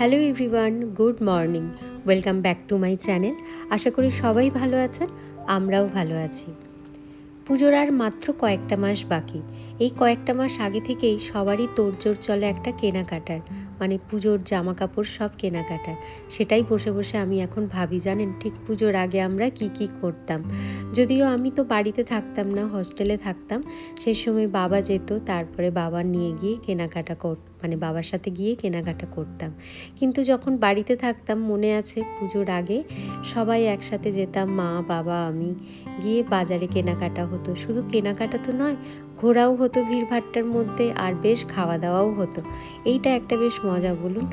Hello everyone, good morning. Welcome back to my channel. আশা করি সবাই ভালো আছেন, আমরাও ভালো আছি। পুজোর আর মাত্র কয়েকটা মাস বাকি। এই কয়েকটা মাস আগে থেকেই সবারই তোড়জোড় চলে একটা কেনাকাটার। মানে পুজোর জামা কাপড় সব কেনাকাটার। সেটাই বসে বসে আমি এখন ভাবি, জানেন? ঠিক পুজোর আগে আমরা কি কি করতাম। যদিও আমি তো বাড়িতে থাকতাম না, হস্টেলে থাকতাম, সেই সময় বাবা যেত, তারপরে বাবা নিয়ে গিয়ে কেনাকাটা কর মানে বাবার সাথে গিয়ে কেনাকাটা করতাম। কিন্তু যখন বাড়িতে থাকতাম, মনে আছে পুজোর আগে সবাই একসাথে যেতাম, মা, বাবা, আমি গিয়ে বাজারে কেনাকাটা হতো। শুধু কেনাকাটা তো নয় ঘোরাও হতো ভিড়ভাট্টার মধ্যে আর বেশ খাওয়া দাওয়াও হতো। এইটা একটা বেশ মজা বলুন।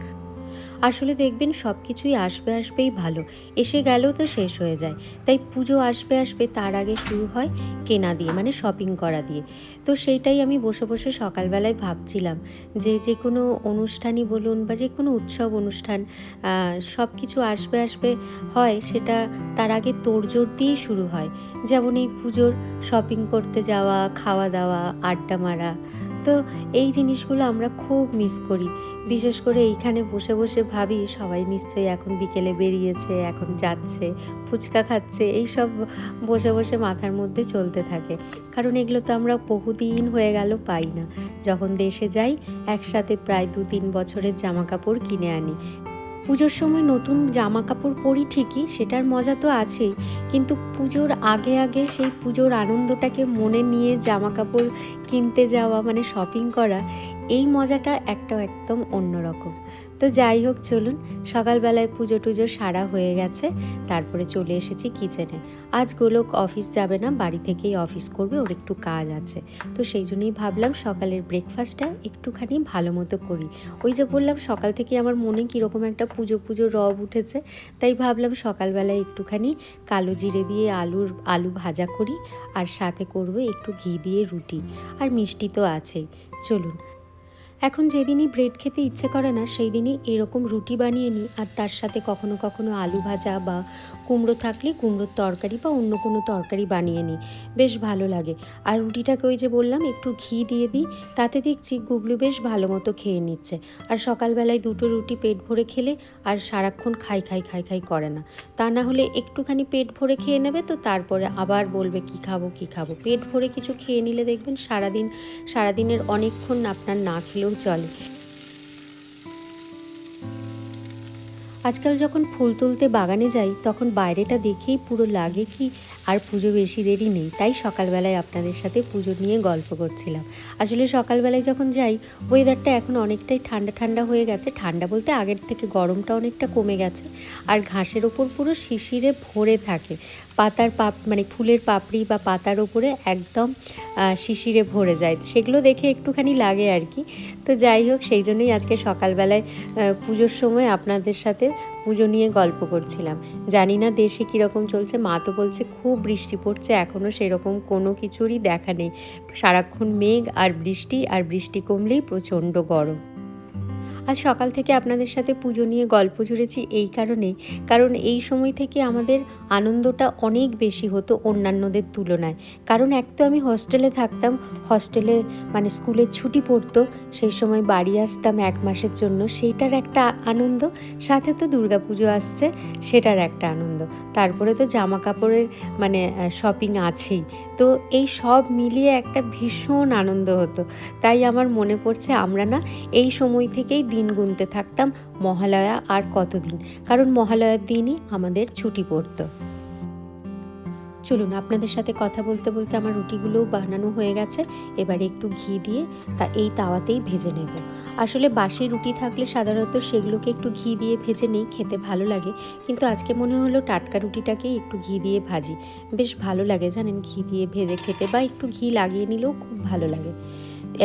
আসলে দেখবেন সব কিছুই আসবে আসবেই ভালো। এসে গেলেও তো শেষ হয়ে যায়। তাই পুজো আসবে আসবে তার আগে শুরু হয় কেনা দিয়ে মানে শপিং করা দিয়ে। তো সেইটাই আমি বসে বসে সকালবেলায় ভাবছিলাম যে যে কোনো অনুষ্ঠানই বলুন বা যে কোনো উৎসব অনুষ্ঠান সব কিছু আসবে আসবে হয় সেটা তার আগে তোড়জোড় দিয়েই শুরু হয়। যেমন এই পুজোর শপিং করতে যাওয়া, খাওয়া দাওয়া, আড্ডা মারা তো এই জিনিসগুলো আমরা খুব মিস করি। বিশেষ করে এইখানে বসে বসে ভাবি, সবাই নিশ্চয়ই এখন বিকেলে বেরিয়েছে, এখন যাচ্ছে, ফুচকা খাচ্ছে এই সব বসে বসে মাথার মধ্যে চলতে থাকে। কারণ এগুলো তো আমরা বহুদিন হয়ে গেল পাই না। যখন দেশে যাই, একসাথে প্রায় দু তিন বছরের জামা কাপড় কিনে আনি। পুজোর সময় নতুন জামা কাপড় পরি ঠিকই, সেটার মজা তো আছেই। কিন্তু পুজোর আগে আগে সেই পুজোর আনন্দটাকে মনে নিয়ে জামা কাপড় কিনতে যাওয়া মানে শপিং করা, এই মজাটা একটা একদম অন্যরকম। তো যাই হোক, চলুন। সকালবেলায় পুজো টুজো সারা হয়ে গেছে, তারপরে চলে এসেছি কিচেনে আজ গোলক অফিস যাবে না, বাড়ি থেকেই অফিস করবে, ওর একটু কাজ আছে। তো সেই জন্যই ভাবলাম সকালের ব্রেকফাস্টটা একটুখানি ভালো মতো করি। ওই যে বললাম, সকাল থেকে আমার মনে কীরকম একটা পুজো পুজো রব উঠেছে, তাই ভাবলাম সকালবেলায় একটুখানি কালো জিরে দিয়ে আলুর, আলু ভাজা করি, আর সাথে করব একটু ঘি দিয়ে রুটি। আর মিষ্টি তো আছেই। চলুন। এখন যেদিনই ব্রেড খেতে ইচ্ছে করে না সেই দিনই এরকম রুটি বানিয়ে নিই। আর তার সাথে কখনো কখনো আলু ভাজা বা কুমড়ো থাকলে কুমড়োর তরকারি বা অন্য কোনো তরকারি বানিয়ে নিই। বেশ ভালো লাগে। আর রুটিটাকে ওই যে বললাম, একটু ঘি দিয়ে দিই, তাতে দেখছি গুবলু বেশ ভালো মতো খেয়ে নিচ্ছে। আর সকালবেলায় দুটো রুটি পেট ভরে খেলে আর সারাক্ষণ খাই খাই খাই খাই করে না। তা না হলে একটুখানি পেট ভরে খেয়ে নেবে তো তারপরে আবার বলবে, কি খাব কি খাব? পেট ভরে কিছু খেয়ে নিলে দেখবেন সারাদিন, সারাদিনের অনেকক্ষণ আপনার না খেলেও চলে। আজকাল যখন ফুল তুলতে বাগানে যাই, তখন বাইরেটা দেখেই পুরো লাগে কি আর পুজো বেশি দেরি নেই। তাই সকালবেলায় আপনাদের সাথে পুজো নিয়ে গল্প করছিলাম। আসলে সকালবেলায় যখন যাই ওয়েদারটা এখন অনেকটাই ঠান্ডা ঠান্ডা হয়ে গেছে। ঠান্ডা বলতে আগের থেকে গরমটা অনেকটা কমে গেছে। আর ঘাসের ওপর পুরো শিশিরে ভরে থাকে। পাতার পাপ মানে ফুলের পাপড়ি বা পাতার ওপরে একদম শিশিরে ভরে যায়। সেগুলো দেখে একটুখানি লাগে আর কি। তো যাই হোক, সেই জন্যই আজকে সকালবেলায় পুজোর সময় আপনাদের সাথে পুজো নিয়ে গল্প করছিলাম। জানি না দেশে কীরকম চলছে, মা তো বলছে খুব বৃষ্টি পড়ছে এখনও সেরকম কোনো কিছুরই দেখা নেই। সারাক্ষণ মেঘ আর বৃষ্টি আর বৃষ্টি কমলেই প্রচণ্ড গরম। আজ সকাল থেকে আপনাদের সাথে পুজো নিয়ে গল্প জুড়েছি এই কারণেই কারণ এই সময় থেকে আমাদের আনন্দটা অনেক বেশি হতো অন্যান্যদের তুলনায়। কারণ এক তো আমি হস্টেলে থাকতাম, হস্টেলে মানে স্কুলের ছুটি পড়তো, সেই সময় বাড়ি আসতাম এক মাসের জন্য, সেইটার একটা আনন্দ। সাথে তো পুজো আসছে, সেটার একটা আনন্দ। তারপরে তো জামা কাপড়ের মানে শপিং আছেই। তো এই সব মিলিয়ে একটা ভীষণ আনন্দ হতো। তাই আমার মনে পড়ছে আমরা না এই সময় থেকেই দিন গুনতে থাকতাম মহালয়া আর কতদিন? কারণ মহালয়ার দিনই আমাদের ছুটি পড়তো। চলুন আপনাদের সাথে কথা বলতে বলতে আমার রুটিগুলোও বানানো হয়ে গেছে। এবার একটু ঘি দিয়ে তা এই তাওয়াতেই ভেজে নেব। আসলে বাসি রুটি থাকলে সাধারণত সেগুলোকে একটু ঘি দিয়ে ভেজে নেই, খেতে ভালো লাগে। কিন্তু আজকে মনে হলো টাটকা রুটিটাকেই একটু ঘি দিয়ে ভাজি। বেশ ভালো লাগে জানেন, ঘি দিয়ে ভেজে খেতে বা একটু ঘি লাগিয়ে নিলেও খুব ভালো লাগে।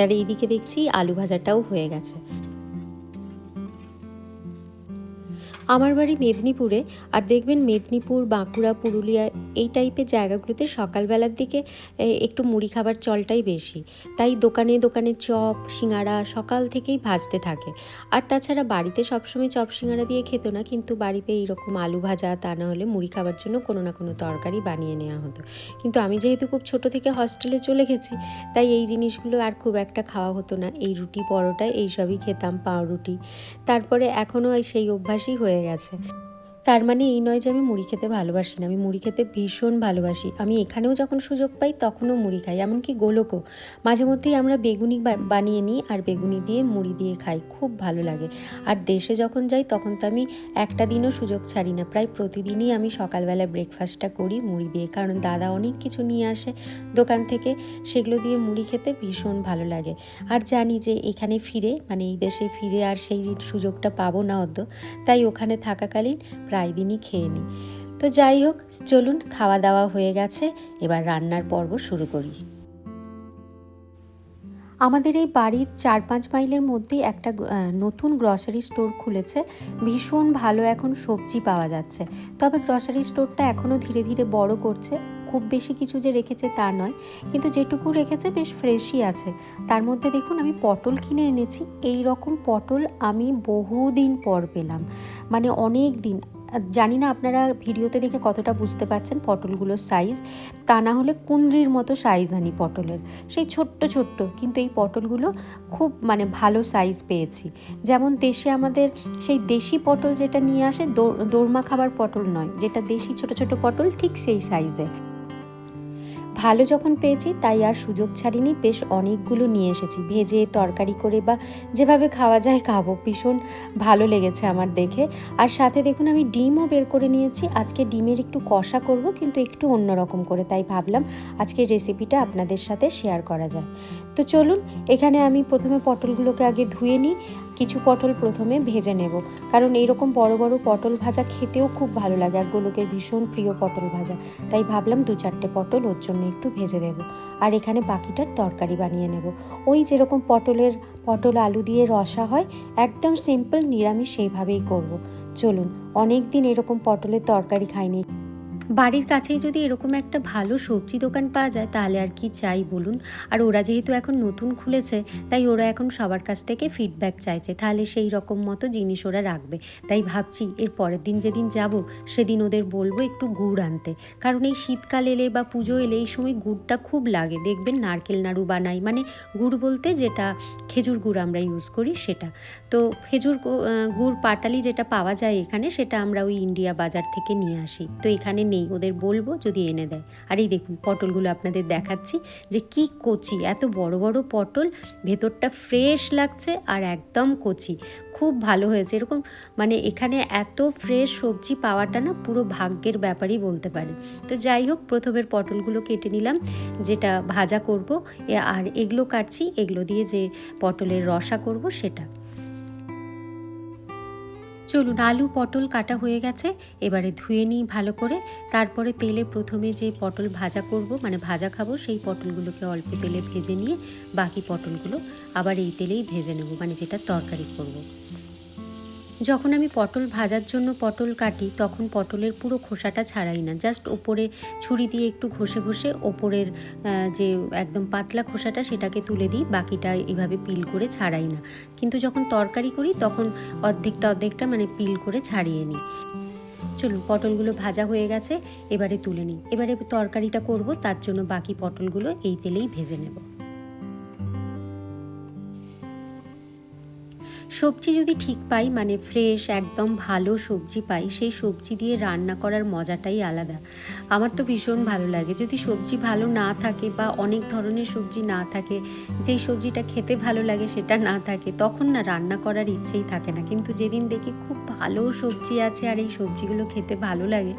আর এইদিকে দেখছি আলু ভাজাটাও হয়ে গেছে। আমার বাড়ি মেদিনীপুরে আর দেখবেন মেদিনীপুর, বাঁকুড়া, পুরুলিয়া এই টাইপের জায়গাগুলোতে সকালবেলার দিকে একটু মুড়ি খাবার চলটাই বেশি। তাই দোকানে দোকানে চপ, সিঙ্গারা সকাল থেকেই ভাজতে থাকে। আর তাছাড়া বাড়িতে সবসময় চপ, সিঙ্গারা দিয়ে খেতো না, কিন্তু বাড়িতে এইরকম আলু ভাজা তা না হলে মুড়ি খাবার জন্য কোনো না কোনো তরকারি বানিয়ে নেওয়া হতো। কিন্তু আমি যেহেতু খুব ছোট থেকে হস্টেলে চলে গেছি, তাই এই জিনিসগুলো আর খুব একটা খাওয়া হতো না। এই রুটি, পরোটা, এইসবই খেতাম, পাউরুটি। তারপরে এখনও সেই অভ্যাসই হয়ে গেছে তার মানে এই নয় যে আমি মুড়ি খেতে ভালোবাসি না। আমি মুড়ি খেতে ভীষণ ভালোবাসি। আমি এখানেও যখন সুযোগ পাই তখনও মুড়ি খাই। এমনকি গোলকও। মাঝে মধ্যেই আমরা বেগুনি বানিয়ে নিই আর বেগুনি দিয়ে মুড়ি দিয়ে খাই। খুব ভালো লাগে। আর দেশে যখন যাই তখন তো আমি একটা দিনও সুযোগ ছাড়ি না। প্রায় প্রতিদিনই আমি সকালবেলা ব্রেকফাস্টটা করি মুড়ি দিয়ে। কারণ দাদা অনেক কিছু নিয়ে আসে দোকান থেকে। সেগুলো দিয়ে মুড়ি খেতে ভীষণ ভালো লাগে। আর জানি যে এখানে ফিরে মানে এই দেশে ফিরে আর সেই সুযোগটা পাবো না হতো তাই ওখানে থাকাকালীন প্রায় দিনই খেয়ে নিই। তো যাই হোক, চলুন খাওয়া দাওয়া হয়ে গেছে, এবার রান্নার পর্ব শুরু করি। আমাদের এই বাড়ির চার পাঁচ মাইলের মধ্যেই একটা নতুন গ্রসারি স্টোর খুলেছে। ভীষণ ভালো এখন সবজি পাওয়া যাচ্ছে। তবে গ্রসারি স্টোরটা এখনও ধীরে ধীরে বড় করছে। খুব বেশি কিছু যে রেখেছে তা নয়। কিন্তু যেটুকু রেখেছে বেশ ফ্রেশই আছে। তার মধ্যে দেখুন, আমি পটল কিনে এনেছি। এই রকম পটল আমি বহুদিন পর পেলাম। মানে অনেক দিন। জানি না আপনারা ভিডিওতে দেখে কতটা বুঝতে পারছেন পটলগুলোর সাইজ তা না হলে কুন্দ্রির মতো সাইজ আনি পটলের। সেই ছোট্ট ছোট্ট, কিন্তু এই পটলগুলো খুব মানে ভালো সাইজ পেয়েছি। যেমন দেশে আমাদের সেই দেশি পটল যেটা নিয়ে আসে দোর- দোরমা খাবার পটল নয়, যেটা দেশি ছোট ছোট পটল ঠিক সেই সাইজে ভালো যখন পেয়েছি, তাই আর সুযোগ ছাড়িনি। বেশ অনেকগুলো নিয়ে এসেছি। ভেজে, তরকারি করে বা যেভাবে খাওয়া যায় খাব। ভীষণ ভালো লেগেছে আমার দেখে। আর সাথে দেখুন, আমি ডিমও বের করে নিয়েছি। আজকে ডিমের একটু কষা করব, কিন্তু একটু অন্যরকম করে। তাই ভাবলাম আজকের রেসিপিটা আপনাদের সাথে শেয়ার করা যায়। তো চলুন, এখানে আমি প্রথমে পটলগুলোকে আগে ধুয়ে নিই। কিছু পটল প্রথমে ভেজে নেব। কারণ এইরকম বড় বড় পটল ভাজা খেতেও খুব ভালো লাগে। আর গোলকের ভীষণ প্রিয় পটল ভাজা। তাই ভাবলাম দু চারটে পটল ওর জন্য একটু ভেজে দেব। আর এখানে বাকিটার তরকারি বানিয়ে নেব। ওই যেরকম পটলের, পটল আলু দিয়ে রসা হয়, একদম সিম্পল নিরামিষ সেইভাবেই করব। চলুন অনেক দিন এরকম পটলের তরকারি খাইনি। বাড়ির কাছেই যদি এরকম একটা ভালো সবজি দোকান পাওয়া যায়, তাহলে আর কি চাই বলুন? আর ওরা যেহেতু এখন নতুন খুলেছে, তাই ওরা এখন সবার কাছ থেকে ফিডব্যাক চাইছে। তাহলে সেই রকম মতো জিনিস ওরা রাখবে। তাই ভাবছি, এর পরের দিন যেদিন যাব, সেদিন ওদের বলব একটু গুড় আনতে। কারণ এই শীতকাল এলে বা পুজো এলে এই সময় গুড়টা খুব লাগে। দেখবেন নারকেল নাড়ু বানাই মানে গুড় বলতে যেটা খেজুর গুড় আমরা ইউজ করি সেটা। তো খেজুর গুড় পাটালি যেটা পাওয়া যায় এখানে, সেটা আমরা ওই ইন্ডিয়া বাজার থেকে নিয়ে আসি। তো এখানে নেই। ওদের বলব যদি এনে দেয়। আর এই দেখুন, পটলগুলো আপনাদের দেখাচ্ছি যে কি কচি, এত বড় বড় পটল, ভেতরটা ফ্রেশ লাগছে আর একদম কচি। খুব ভালো হয়েছে, এরকম মানে এখানে এত ফ্রেশ সবজি পাওয়াটা না পুরো ভাগ্যের ব্যাপারই বলতে পারে তো যাই হোক, প্রথমের পটলগুলো কেটে নিলাম, যেটা ভাজা করব আর এগুলো কাটছি, এগুলো দিয়ে যে পটলের রসা করব, সেটা। চলুন, আলু, পটল কাটা হয়ে গেছে এবারে ধুয়ে নিই ভালো করে তারপরে তেলে প্রথমে যে পটল ভাজা করব মানে ভাজা খাব, সেই পটলগুলোকে অল্প তেলে ভেজে নিয়ে বাকি পটলগুলো আবার এই তেলেই ভেজে নেব মানে যেটা তরকারি করব। যখন আমি পটল ভাজার জন্য পটল কাটি, তখন পটলের পুরো খোসাটা ছাড়াই না। জাস্ট ওপরে ছুরি দিয়ে একটু ঘষে ঘষে ওপরের যে একদম পাতলা খোসাটা সেটাকে তুলে দিই, বাকিটা এভাবে পিল করে ছাড়াই না। কিন্তু যখন তরকারি করি, তখন অর্ধেকটা অর্ধেকটা মানে পিল করে ছাড়িয়ে নিই। চলুন, পটলগুলো ভাজা হয়ে গেছে, এবারে তুলে নিই। এবারে তরকারিটা করব, তার জন্য বাকি পটলগুলো এই তেলেই ভেজে নেব। সবজি যদি ঠিক পাই মানে ফ্রেশ একদম ভালো সবজি পাই, সেই সবজি দিয়ে রান্না করার মজাটাই আলাদা। আমার তো ভীষণ ভালো লাগে। যদি সবজি ভালো না থাকে বা অনেক ধরনের সবজি না থাকে, যেই সবজিটা খেতে ভালো লাগে সেটা না থাকে, তখন না রান্না করার ইচ্ছেই থাকে না। কিন্তু যেদিন দেখি খুব ভালো সবজি আছে আর এই সবজিগুলো খেতে ভালো লাগে,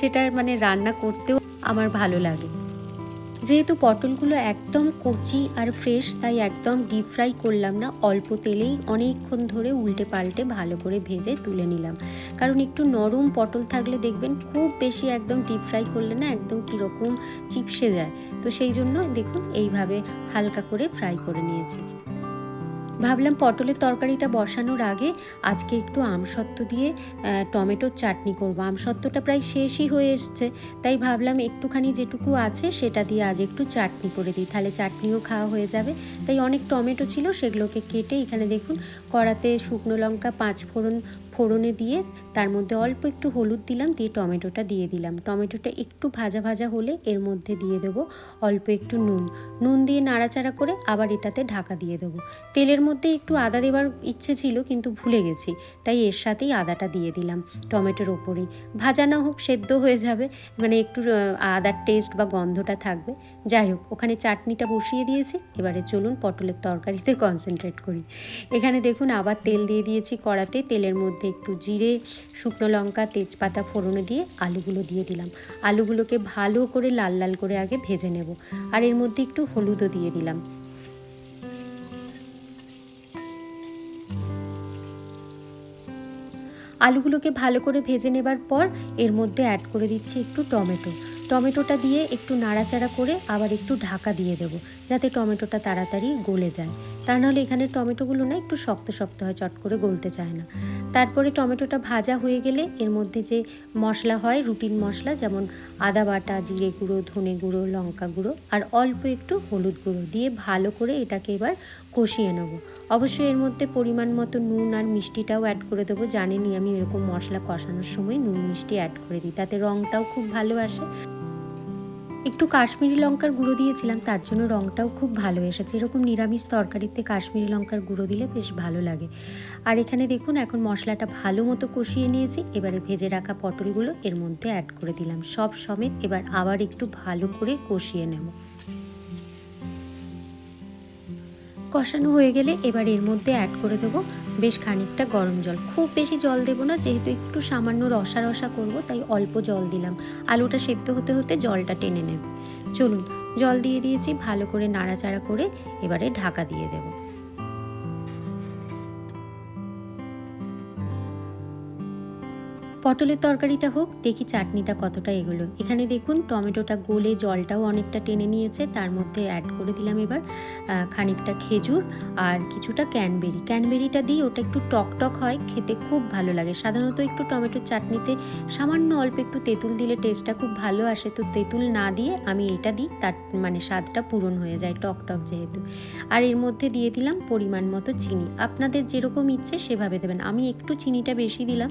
সেটার মানে রান্না করতেও আমার ভালো লাগে। যেহেতু পটলগুলো একদম কচি আর ফ্রেশ তাই একদম ডিপ ফ্রাই করলাম না। অল্প তেলেই অনেকক্ষণ ধরে উল্টে পাল্টে ভালো করে ভেজে তুলে নিলাম। কারণ একটু নরম পটল থাকলে দেখবেন খুব বেশি একদম ডিপ ফ্রাই করলে না একদম কীরকম চিপসে যায়। তো সেই জন্য দেখুন, এইভাবে হালকা করে ফ্রাই করে নিয়েছি। ভাবলাম পটলের তরকারিটা বসানোর আগে আজকে একটু আমসত্ত্ব দিয়ে টমেটোর চাটনি করব। আমসত্ত্বটা প্রায় শেষই হয়ে এসছে। তাই ভাবলাম একটুখানি যেটুকু আছে সেটা দিয়ে আজ একটু চাটনি করে দিই। তাহলে চাটনিও খাওয়া হয়ে যাবে। তাই অনেক টমেটো ছিল সেগুলোকে কেটে এখানে দেখুন, কড়াতে শুকনো লঙ্কা পাঁচ ফোড়ন ফোড়নে দিয়ে তার মধ্যে অল্প একটু হলুদ দিলাম, দিয়ে টমেটোটা দিয়ে দিলাম। টমেটোটা একটু ভাজা ভাজা হলে এর মধ্যে দিয়ে দেবো অল্প একটু নুন। নুন দিয়ে নাড়াচাড়া করে আবার এটাতে ঢাকা দিয়ে দেবো। তেলের মধ্যে একটু আদা দেওয়ার ইচ্ছে ছিল, কিন্তু ভুলে গেছি, তাই এর সাথেই আদাটা দিয়ে দিলাম টমেটোর ওপরেই ভাজা না হোক সেদ্ধ হয়ে যাবে মানে একটু আদার টেস্ট বা গন্ধটা থাকবে। যাই হোক, ওখানে চাটনিটা বসিয়ে দিয়েছি, এবারে চলুন পটলের তরকারিতে কনসেন্ট্রেট করি। এখানে দেখুন আবার তেল দিয়ে দিয়েছি কড়াতে, তেলের মধ্যে একটু জিরে, শুকনো লঙ্কা, তেজপাতা ফোড়নে দিয়ে আলুগুলো দিয়ে দিলাম। আলুগুলোকে ভালো করে লাল লাল করে আগে ভেজে নেব। আর এর মধ্যে একটু হলুদও দিয়ে দিলাম। আলুগুলোকে ভালো করে ভেজে নেবার পর এর মধ্যে অ্যাড করে দিচ্ছি একটু টমেটো। টমেটোটা দিয়ে একটু নাড়াচাড়া করে আবার একটু ঢাকা দিয়ে দেব। যাতে টমেটোটা তাড়াতাড়ি গলে যায়। তা নাহলে এখানে টমেটোগুলো না একটু শক্ত শক্ত হয়, চট করে গলতে চায় না। তারপরে টমেটোটা ভাজা হয়ে গেলে এর মধ্যে যে মশলা হয়, রুটিন মশলা, যেমন আদা বাটা, জিরে গুঁড়ো, ধনে গুঁড়ো, লঙ্কা গুঁড়ো, আর অল্প একটু হলুদ গুঁড়ো দিয়ে ভালো করে এটাকে এবার কষিয়ে নেব। অবশ্যই এর মধ্যে পরিমাণ মতো নুন আর মিষ্টিটাও অ্যাড করে দেবো। জানেনই আমি এরকম মশলা কষানোর সময় নুন, মিষ্টি অ্যাড করে দিই তাতে রঙটাও খুব ভালো আসে। একটু কাশ্মীরি লঙ্কার গুঁড়ো দিয়েছিলাম, তার জন্য রঙটাও খুব ভালো এসেছে। এরকম নিরামিষ তরকারিতে কাশ্মীরি লঙ্কার গুঁড়ো দিলে বেশ ভালো লাগে। আর এখানে দেখুন, এখন মশলাটা ভালো মতো কষিয়ে নিয়েছি। এবারে ভেজে রাখা পটলগুলো এর মধ্যে অ্যাড করে দিলাম। সব সমেত এবার আবার একটু ভালো করে কষিয়ে নেব। কষানো হয়ে গেলে এবার এর মধ্যে অ্যাড করে দেবো বেশ খানিকটা গরম জল। খুব বেশি জল দেবো না, যেহেতু একটু সামান্য রসা রসা করব, তাই অল্প জল দিলাম। আলুটা সেদ্ধ হতে হতে জলটা টেনে নেব। চলুন, জল দিয়ে দিয়েছি, ভালো করে নাড়াচাড়া করে এবারে ঢাকা দিয়ে দেবো। পটলের তরকারিটা হোক, দেখি চাটনিটা কতটা এগোলো। এখানে দেখুন, টমেটোটা গলে জলটাও অনেকটা টেনে নিয়েছে, তার মধ্যে অ্যাড করে দিলাম এবার খানিকটা খেজুর আর কিছুটা ক্যানবেরি। ক্যানবেরিটা দিই ওটা একটু টক টক হয়, খেতে খুব ভালো লাগে। সাধারণত একটু টমেটোর চাটনিতে সামান্য অল্প একটু তেঁতুল দিলে টেস্টটা খুব ভালো আসে, তো তেঁতুল না দিয়ে আমি এটা দিই, তার মানে স্বাদটা পূরণ হয়ে যায় টক টক যেহেতু। আর এর মধ্যে দিয়ে দিলাম পরিমাণ মতো চিনি। আপনাদের যেরকম ইচ্ছে সেভাবে দেবেন। আমি একটু চিনিটা বেশি দিলাম,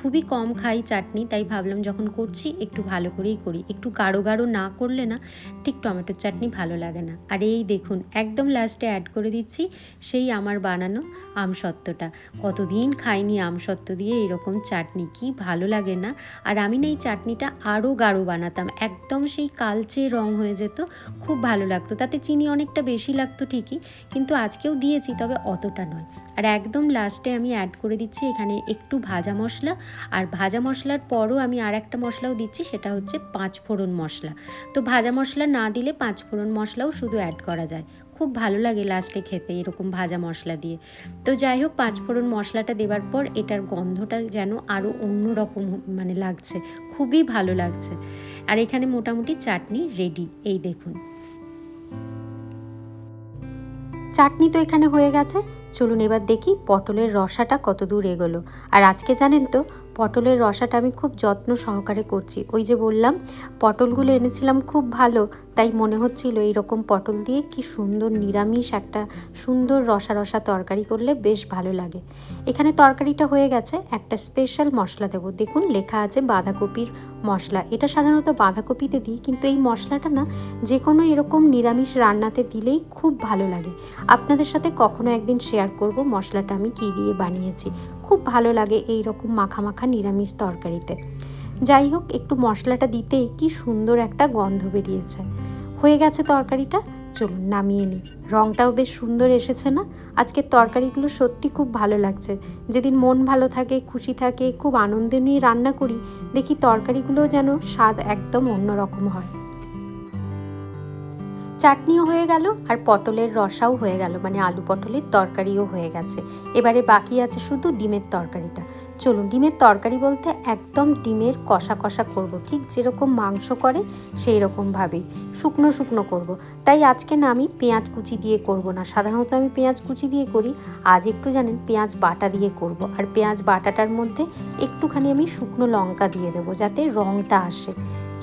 খুবই কম খাই চাটনি, তাই ভাবলাম যখন করছি একটু ভালো করেই করি। একটু গাঢ় গাঢ় না করলে না ঠিক টমেটোর চাটনি ভালো লাগে না। আর এই দেখুন, একদম লাস্টে অ্যাড করে দিচ্ছি সেই আমার বানানো আমসত্ত্বটা কতদিন খাইনি আমসত্ত্ব দিয়ে এরকম চাটনি, কি ভালো লাগে না। আর আমি না এই চাটনিটা আরও গাঢ় বানাতাম, একদম সেই কালচে রং হয়ে যেত, খুব ভালো লাগতো। তাতে চিনি অনেকটা বেশি লাগতো ঠিকই, কিন্তু আজকেও দিয়েছি, তবে অতটা নয়। আর একদম লাস্টে আমি অ্যাড করে দিচ্ছি এখানে একটু ভাজা মশলা, আর ভাজা মশলার পরও আমি আর একটা মশলাও দিচ্ছি, সেটা হচ্ছে পাঁচ ফোড়ন মশলা। তো ভাজা মশলা না দিলে পাঁচ ফোড়ন মশলাও শুধু অ্যাড করা যায়। খুব ভালো লাগে লাস্টে খেতে এরকম ভাজা মশলা দিয়ে। তো যাই হোক, পাঁচ ফোড়ন মশলাটা দেওয়ার পর এটার গন্ধটা যেন আরও অন্যরকম মানে লাগছে, খুবই ভালো লাগছে। আর এখানে মোটামুটি চাটনি রেডি এই দেখুন। চাটনি তো এখানে হয়ে গেছে। চলুন এবার দেখি পটলের রসাটা কত দূর এগোলো। আর আজকে জানেন তো পটলের রসাটা আমি খুব যত্ন সহকারে করছি। ওই যে বললাম পটলগুলো এনেছিলাম খুব ভালো তাই মনে হচ্ছিল এইরকম পটল দিয়ে কি সুন্দর নিরামিষ একটা সুন্দর রসা রসা তরকারি করলে বেশ ভালো লাগে। এখানে তরকারিটা হয়ে গেছে, একটা স্পেশাল মশলা দেবো। দেখুন, লেখা আছে বাঁধাকপির মশলা। এটা সাধারণত বাঁধাকপিতে দিই, কিন্তু এই মশলাটা না যে কোনো এরকম নিরামিষ রান্নাতে দিলেই খুব ভালো লাগে। আপনাদের সাথে কখনো একদিন শেয়ার করব মশলাটা আমি কী দিয়ে বানিয়েছি। খুব ভালো লাগে এই রকম মাখা মাখা নিরামিষ তরকারিতে। যাই হোক, একটু মশলাটা দিতে কি সুন্দর একটা গন্ধ বেরিয়েছে। হয়ে গেছে তরকারিটা, চলুন নামিয়ে নিই। রঙটাও বেশ সুন্দর এসেছে না? আজকের তরকারিগুলো সত্যি খুব ভালো লাগছে। যেদিন মন ভালো থাকে, খুশি থাকে, খুব আনন্দ নিয়ে রান্না করি, দেখি তরকারিগুলো যেন স্বাদ একদম অন্যরকম হয়। চাটনিও হয়ে গেল আর পটলের রসাও হয়ে গেল মানে আলু পটলের তরকারিও হয়ে গেছে এবারে বাকি আছে শুধু ডিমের তরকারিটা চলুন, ডিমের তরকারি বলতে একদম ডিমের কষা কষা করব, ঠিক যেরকম মাংস করে সেই রকমভাবেই শুকনো শুকনো করব। তাই আজকে না আমি পেঁয়াজ কুচি দিয়ে করব না, সাধারণত আমি পেঁয়াজ কুচি দিয়ে করি, আজ একটু জানেন পেঁয়াজ বাটা দিয়ে করব। আর পেঁয়াজ বাটাটার মধ্যে একটুখানি আমি শুকনো লঙ্কা দিয়ে দেবো, যাতে রঙটা আসে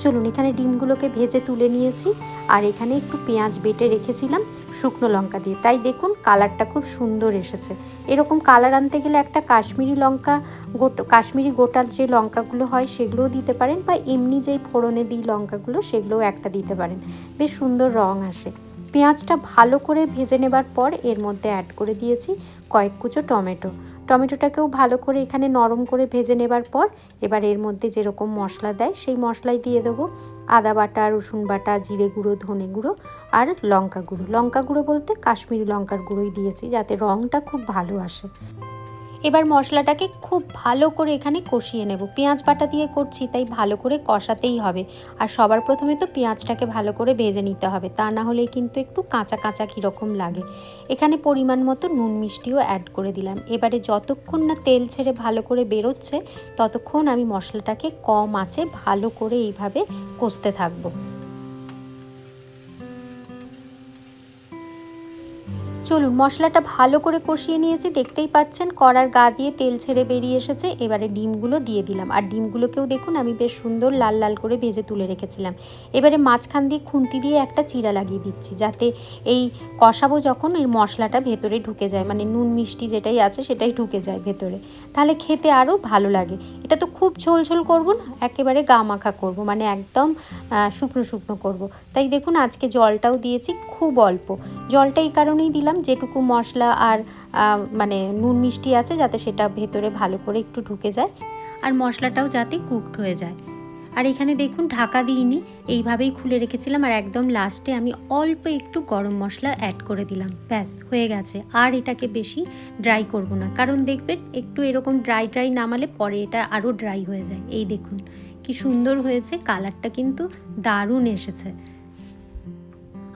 চলুন, এখানে ডিমগুলোকে ভেজে তুলে নিয়েছি আর এখানে একটু পেঁয়াজ বেটে রেখেছিলাম শুকনো লঙ্কা দিয়ে। তাই দেখুন, কালারটা খুব সুন্দর এসেছে। এরকম কালার আনতে গেলে একটা কাশ্মীরি লঙ্কা গোটা কাশ্মীরি গোটার যে লঙ্কাগুলো হয় সেগুলোও দিতে পারেন বা এমনি যেই ফোড়নে দিই লঙ্কাগুলো সেগুলোও একটা দিতে পারেন। বেশ সুন্দর রং আসে। পেঁয়াজটা ভালো করে ভেজে নেবার পর এর মধ্যে অ্যাড করে দিয়েছি কয়েক কুচো টমেটো। টমেটোটাকেও ভালো করে এখানে নরম করে ভেজে নেবার পর এবার এর মধ্যে যেরকম মশলা দেয় সেই মশলাই দিয়ে দেবো আদা বাটা, রসুন বাটা, জিরে গুঁড়ো, ধনে গুঁড়ো আর লঙ্কা গুঁড়ো। লঙ্কা গুঁড়ো বলতে কাশ্মীরি লঙ্কার গুঁড়োই দিয়েছি যাতে রঙটা খুব ভালো আসে। এবার মশলাটাকে খুব ভালো করে এখানে কষিয়ে নেব। পেঁয়াজ বাটা দিয়ে করছি, তাই ভালো করে কষাতেই হবে। আর সবার প্রথমে তো পেঁয়াজটাকে ভালো করে ভেজে নিতে হবে, তা না হলে কিন্তু একটু কাঁচা কাঁচা কীরকম লাগে। এখানে পরিমাণ মতো নুন মিষ্টিও অ্যাড করে দিলাম। এবারে যতক্ষণ না তেল ছেড়ে ভালো করে বেরোচ্ছে, ততক্ষণ আমি মশলাটাকে কম আঁচে ভালো করে এইভাবে কষতে থাকব। চলুন, মশলাটা ভালো করে কষিয়ে নিয়েছি। দেখতেই পাচ্ছেন, কড়ার গা দিয়ে তেল ছেড়ে বেরিয়ে এসেছে। এবারে ডিমগুলো দিয়ে দিলাম। আর ডিমগুলোকেও দেখুন, আমি বেশ সুন্দর লাল লাল করে ভেজে তুলে রেখেছিলাম। এবারে মাঝখান দিয়ে খুন্তি দিয়ে একটা চিরা লাগিয়ে দিচ্ছি, যাতে এই কষাবো যখন এই মশলাটা ভেতরে ঢুকে যায় মানে নুন মিষ্টি যেটাই আছে সেটাই ঢুকে যায় ভেতরে। তাহলে খেতে আরও ভালো লাগে। এটা তো খুব ঝোল ঝোল করব না, একেবারে গা মাখা করব মানে একদম শুকনো শুকনো করব। তাই দেখুন, আজকে জলটাও দিয়েছি খুব অল্প। জলটা এই কারণেই দিলাম যেটুকু মশলা আর মানে নুন মিষ্টি আছে যাতে সেটা ভেতরে ভালো করে একটু ঢুকে যায় আর মশলাটাও যাতে কুকড হয়ে যায়। আর এখানে দেখুন ঢাকা দিইনি, এইভাবেই খুলে রেখেছিলাম আর একদম লাস্টে আমি অল্প একটু গরম মশলা অ্যাড করে দিলাম। ব্যাস, হয়ে গেছে। আর এটাকে বেশি ড্রাই করব না। কারণ দেখবেন একটু এরকম ড্রাই ড্রাই নামালে পরে এটা আরও ড্রাই হয়ে যায়। এই দেখুন, কি সুন্দর হয়েছে। কালারটা কিন্তু দারুণ এসেছে।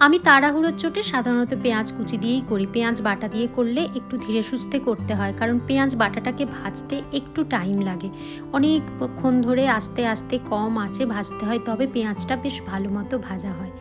আমি তাড়াহুড়োর চোটে সাধারণত পেঁয়াজ কুচি দিয়েই করি। পেঁয়াজ বাটা দিয়ে করলে একটু ধীরে সুস্থে করতে হয়, কারণ পেঁয়াজ বাটাটাকে ভাজতে একটু টাইম লাগে। অনেকক্ষণ ধরে আস্তে আস্তে কম আঁচে ভাজতে হয়, তবে পেঁয়াজটা বেশ ভালো মতো ভাজা হয়।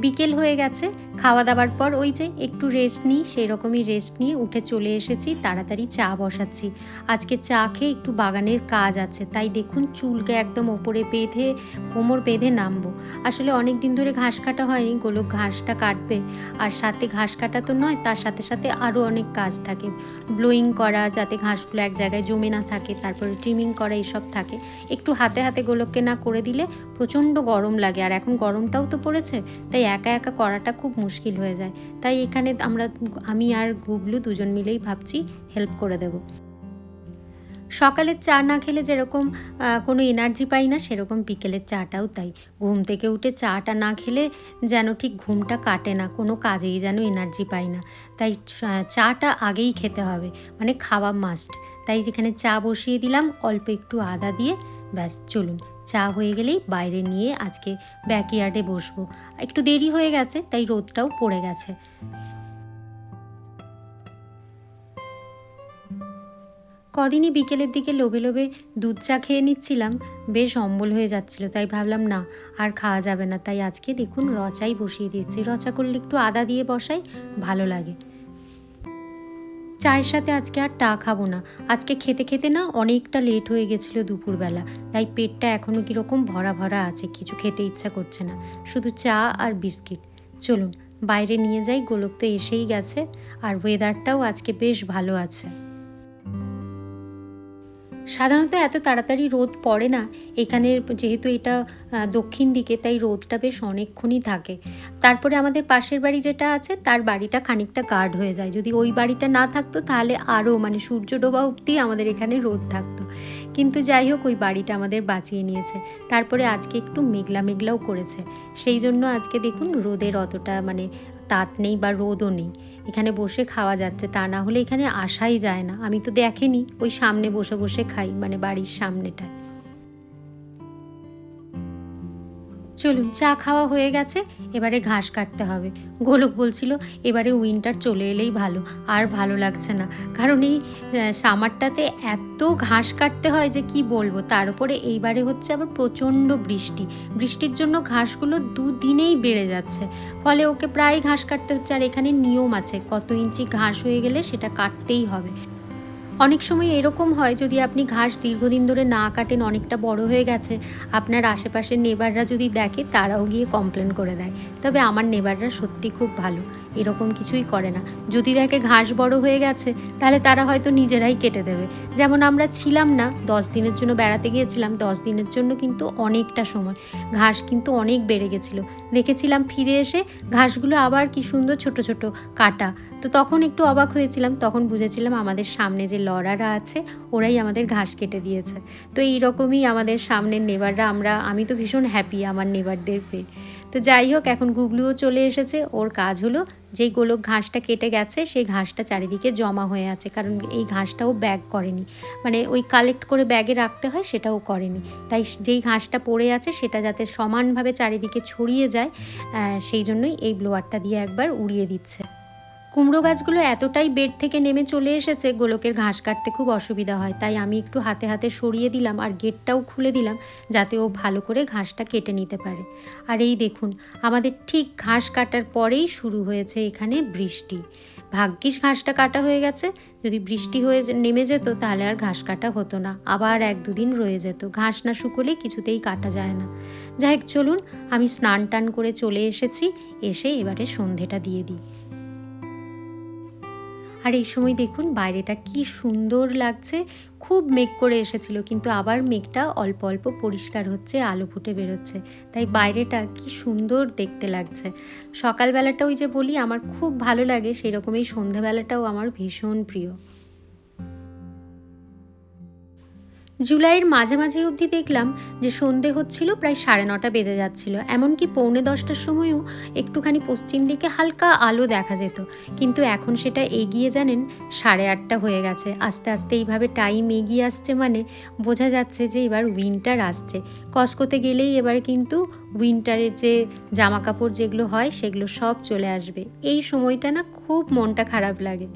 বিকেল হয়ে গেছে খাওয়া দাওয়ার পর ওই যে একটু রেস্ট নিই সেই রকমই রেস্ট নিয়ে উঠে চলে এসেছি, তাড়াতাড়ি চা বসাচ্ছি। আজকে চা খেয়ে একটু বাগানের কাজ আছে, তাই দেখুন চুলকে একদম ওপরে বেঁধে, কোমর বেঁধে নামবো। আসলে অনেক দিন ধরে ঘাস কাটা হয়নি, গোলক ঘাসটা কাটবে। আর সাথে ঘাস কাটা তো নয়, তার সাথে সাথে আরও অনেক কাজ থাকে। ব্লোয়িং করা, যাতে ঘাসগুলো এক জায়গায় জমে না থাকে, তারপরে ট্রিমিং করা, এইসব থাকে। একটু হাতে হাতে গোলককে না করে দিলে প্রচণ্ড গরম লাগে। আর এখন গরমটাও তো পড়েছে, তাই একা একা করাটা খুব মুশকিল হয়ে যায়। তাই এখানে আমরা আমি আর গুবলু দুজন মিলেই ভাবছি হেল্প করে দেব। সকালের চা না খেলে যেরকম কোনো এনার্জি পাই না, সেরকম বিকেলের চাটাও তাই। ঘুম থেকে উঠে চাটা না খেলে যেন ঠিক ঘুমটা কাটে না, কোনো কাজেই যেন এনার্জি পাই না। তাই চাটা আগেই খেতে হবে মানে খাওয়া মাস্ট তাই যেখানে চা বসিয়ে দিলাম, অল্প একটু আদা দিয়ে ব্যাস, চলুন। চা হয়ে গেলেই বাইরে নিয়ে আজকে ব্যাকইয়ার্ডে বসবো। একটু দেরি হয়ে গেছে, তাই রোদটাও পড়ে গেছে। কদিনই বিকেলের দিকে লোভে লোভে দুধ চা খেয়ে নিচ্ছিলাম, বেশ অম্বল হয়ে যাচ্ছিল, তাই ভাবলাম, না, আর খাওয়া যাবে না। তাই আজকে দেখুন, রচাই বসিয়ে দিয়েছি। রচা করলে একটু আদা দিয়ে বসাই, ভালো লাগে। চায়ের সাথে আজকে আর টা খাব না। আজকে খেতে খেতে না অনেকটা লেট হয়ে গেছিল দুপুরবেলা। তাই পেটটা এখনও কীরকম ভরা ভরা আছে, কিছু খেতে ইচ্ছা করছে না। শুধু চা আর বিস্কিট। চলুন, বাইরে নিয়ে যাই, গোলক তো এসেই গেছে। আর ওয়েদারটাও আজকে বেশ ভালো আছে। সাধারণত এত তাড়াতাড়ি রোদ পড়ে না। এখানে যেহেতু এটা দক্ষিণ দিকে, তাই রোদটা বেশ অনেকক্ষণই থাকে। তারপরে আমাদের পাশের বাড়ি যেটা আছে, তার বাড়িটা খানিকটা গার্ড হয়ে যায়। যদি ওই বাড়িটা না থাকতো, তাহলে আরও মানে সূর্য ডোবা অবধি আমাদের এখানে রোদ থাকতো। কিন্তু যাই হোক, ওই বাড়িটা আমাদের বাঁচিয়ে নিয়েছে। তারপরে আজকে একটু মেঘলা মেঘলাও করেছে। সেই জন্য আজকে দেখুন, রোদের অতটা মানে তাত নেই বা রোদও নেই। এখানে বসে খাওয়া যাচ্ছে, তা না হলে এখানে আসাই যায় না। আমি তো দেখিনি, ওই সামনে বসে বসে খাই মানে বাড়ির সামনেটায়। চলুন, চা খাওয়া হয়ে গেছে, এবারে ঘাস কাটতে হবে। গোলক বলছিল, এবারে উইন্টার চলে এলেই ভালো, আর ভালো লাগছে না। কারণ এই সামারটাতে এত ঘাস কাটতে হয় যে কি বলব, তার উপরে এইবারে হচ্ছে আবার প্রচণ্ড বৃষ্টি। বৃষ্টির জন্য ঘাসগুলো দুদিনেই বেড়ে যাচ্ছে। ফলে ওকে প্রায় ঘাস কাটতে হচ্ছে, আর এখানে নিয়ম আছে, কত ইঞ্চি ঘাস হয়ে গেলে সেটা কাটতেই হবে। অনেক সময় এরকম হয়, যদি আপনি ঘাস দীর্ঘদিন ধরে না কাটেন, অনেকটা বড় হয়ে গেছে, আপনার আশেপাশের নেবাররা যদি দেখে, তারাও গিয়ে কমপ্লেন করে দেয়। তবে আমার নেবাররা সত্যি খুব ভালো, এরকম কিছুই করে না। যদি দেখে ঘাস বড় হয়ে গেছে, তাহলে তারা হয়তো নিজেরাই কেটে দেবে। যেমন আমরা ছিলাম না, দশ দিনের জন্য বেড়াতে গিয়েছিলাম, দশ দিনের জন্য কিন্তু অনেকটা সময়। ঘাস কিন্তু অনেক বেড়ে গেছিল। দেখেছিলাম ফিরে এসে, ঘাসগুলো আবার কি সুন্দর ছোট ছোট কাটা। তো তখন একটু অবাক হয়েছিলাম, তখন বুঝেছিলাম আমাদের সামনে যে লড়ারা আছে, ওরাই আমাদের ঘাস কেটে দিয়েছে। তো এইরকমই আমাদের সামনের নেবাররা, আমরা, আমি তো ভীষণ হ্যাপি আমার নেবারদের পেয়ে। তো যাই হোক, এখন গুগলুও চলে এসেছে, ওর কাজ হলো যেই গোলক ঘাসটা কেটে গেছে, সেই ঘাসটা চারিদিকে জমা হয়ে আছে, কারণ এই ঘাসটাও ব্যাগ করেনি। মানে ওই কালেক্ট করে ব্যাগে রাখতে হয় সেটাও করেনি। তাই যেই ঘাসটা পড়ে আছে, সেটা যাতে সমানভাবে চারিদিকে ছড়িয়ে যায় সেই জন্যই এই ব্লোয়ারটা দিয়ে একবার উড়িয়ে দিচ্ছে। কুমড়ো গাছগুলো এতটাই বেড থেকে নেমে চলে এসেছে, গোলকের ঘাস কাটতে খুব অসুবিধা হয়। তাই আমি একটু হাতে হাতে সরিয়ে দিলাম আর গেটটাও খুলে দিলাম যাতে ও ভালো করে ঘাসটা কেটে নিতে পারে। আর এই দেখুন, আমাদের ঠিক ঘাস কাটার পরেই শুরু হয়েছে এখানে বৃষ্টি। ভাগ্যিস ঘাসটা কাটা হয়ে গেছে, যদি বৃষ্টি হয়ে নেমে যেত তাহলে আর ঘাস কাটা হতো না, আবার এক দুদিন রয়ে যেত। ঘাস না শুকোলে কিছুতেই কাটা যায় না। যাই হোক, চলুন, আমি স্নান টান করে চলে এসেছি, এসে এবারে সন্ধেটা দিয়ে দিই। আর এই সময় দেখুন, বাইরেটা কি সুন্দর লাগছে। খুব মেঘ করে এসেছিল, কিন্তু আবার মেঘটা অল্প অল্প পরিষ্কার হচ্ছে, আলো ফুটে বেরোচ্ছে। তাই বাইরেটা কি সুন্দর দেখতে লাগছে। সকালবেলাটা ওই যে বলি, আমার খুব ভালো লাগে, সেরকমই সন্ধেবেলাটাও আমার ভীষণ প্রিয়। জুলাইয়ের মাঝামাঝি অবধি দেখলাম যে সন্ধে হচ্ছিল, প্রায় সাড়ে নটা বেজে যাচ্ছিল। এমনকি পৌনে দশটার সময়ও একটুখানি পশ্চিম দিকে হালকা আলো দেখা যেত। কিন্তু এখন সেটা এগিয়ে জানেন, সাড়ে আটটা হয়ে গেছে। আস্তে আস্তে এইভাবে টাইম এগিয়ে আসছে মানে বোঝা যাচ্ছে যে এবার উইন্টার আসছে। কসকোতে গেলেই এবার কিন্তু উইন্টারের যে জামা কাপড় যেগুলো হয়, সেগুলো সব চলে আসবে। এই সময়টা না খুব মনটা খারাপ লাগে।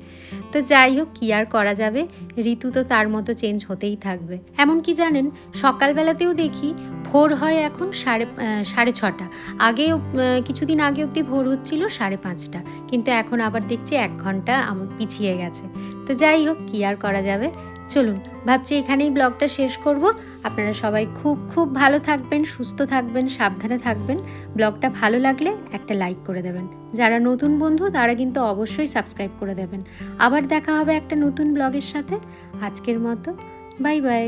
তো যাই হোক, কী আর করা যাবে? ঋতু তো তার মতো চেঞ্জ হতেই থাকবে। এমন কি জানেন, সকালবেলাতেও দেখি ভোর হয় এখন সাড়ে সাড়ে ছটা। আগে কিছুদিন আগে অবধি ভোর হচ্ছিল সাড়ে পাঁচটা। কিন্তু এখন আবার দেখছি এক ঘণ্টা আমার পিছিয়ে গেছে। তো যাই হোক, কী আর করা যাবে? চলুন, ভাবছি এখানেই ব্লগটা শেষ করব। আপনারা সবাই খুব খুব ভালো থাকবেন, সুস্থ থাকবেন, সাবধানে থাকবেন। ব্লগটা ভালো লাগলে একটা লাইক করে দেবেন। যারা নতুন বন্ধু, তারা কিন্তু অবশ্যই সাবস্ক্রাইব করে দেবেন। আবার দেখা হবে একটা নতুন ব্লগের সাথে। আজকের মতো। Bye bye